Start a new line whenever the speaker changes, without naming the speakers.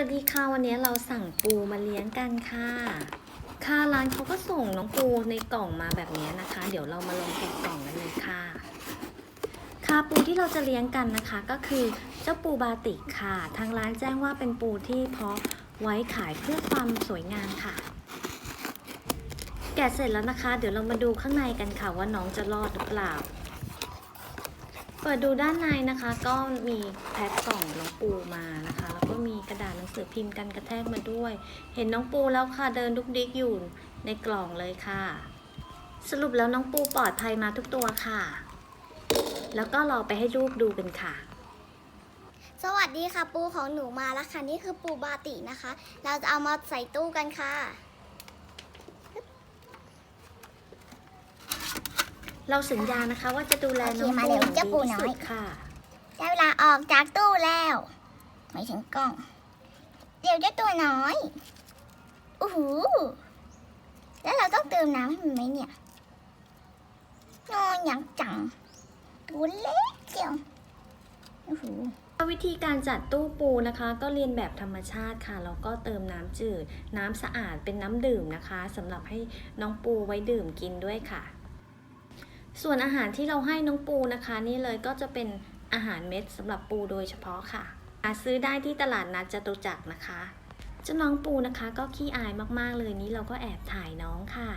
วัสดีค่ะวันนี้เราสั่งปูมาเลี้ยงกันค่ะ ค่ะร้านเขาก็ส่งน้องปูในกล่องมาแบบนี้นะคะ เดี๋ยวเรามาลองแกะกล่องกันเลยค่ะ ค่ะปูที่เราจะเลี้ยงกันนะคะก็คือเจ้าปูบาติกค่ะ ทางร้านแจ้งว่าเป็นปูที่เพาะไว้ขายเพื่อความสวยงามค่ะ แกะเสร็จแล้วนะคะ เดี๋ยวเรามาดูข้างในกันค่ะว่าน้องจะรอดหรือเปล่าเปิดดูด้านในนะคะก็มีแพ็คกล่องน้องปูมานะคะ แล้วก็มีกระดาษ งสือพิมพ์กันกระแทกมาด้วย เห็นน้องปูแล้วค่ะเดินดุกดิกอยู่ในกล่องเลยค่ะ สรุปแล้วน้องปูปลอดภัยมาทุกตัวค่ะ แล้วก็เราไปให้ลูกดูกันค่ะ
สวัสดีค่ะปูของหนูมาแล้วค่ะ นี่คือปูบาตินะคะ เราจะเอามาใส่ตู้กันค่ะ
เราสัญญานะคะว่าจะดูแลน้อง
โอเคมา
ปู
เร็ว
อย่าง
เจ้า
ดี
ปู
ที่
น้อย
สุดค่ะ
ได้เวลาออกจากตู้แล้วไม่ถึงกล้อง เดี๋ยวเจ้าตัวน้อยอู้หูแล้วเราต้องเติมน้ำให้มันไหมเนี่ยนอนอย่างจังตัวเล็กเจียวอู้หู
วิธีการจัดตู้ปูนะคะ ก็เรียนแบบธรรมชาติค่ะแล้วก็เติมน้ำจืด น้ำสะอาดเป็นน้ำดื่มนะคะสำหรับให้น้องปูไว้ดื่มกินด้วยค่ะ ส่วนอาหารที่เราให้น้องปูนะคะ นี่เลยก็จะเป็นอาหารเม็ดสำหรับปูโดยเฉพาะค่ะ อาซื้อได้ที่ตลาดนัดจตุจักรนะคะ เจ้าน้องปูนะคะ ก็ขี้อายมากๆเลยนี้เราก็แอบถ่ายน้องค่ะ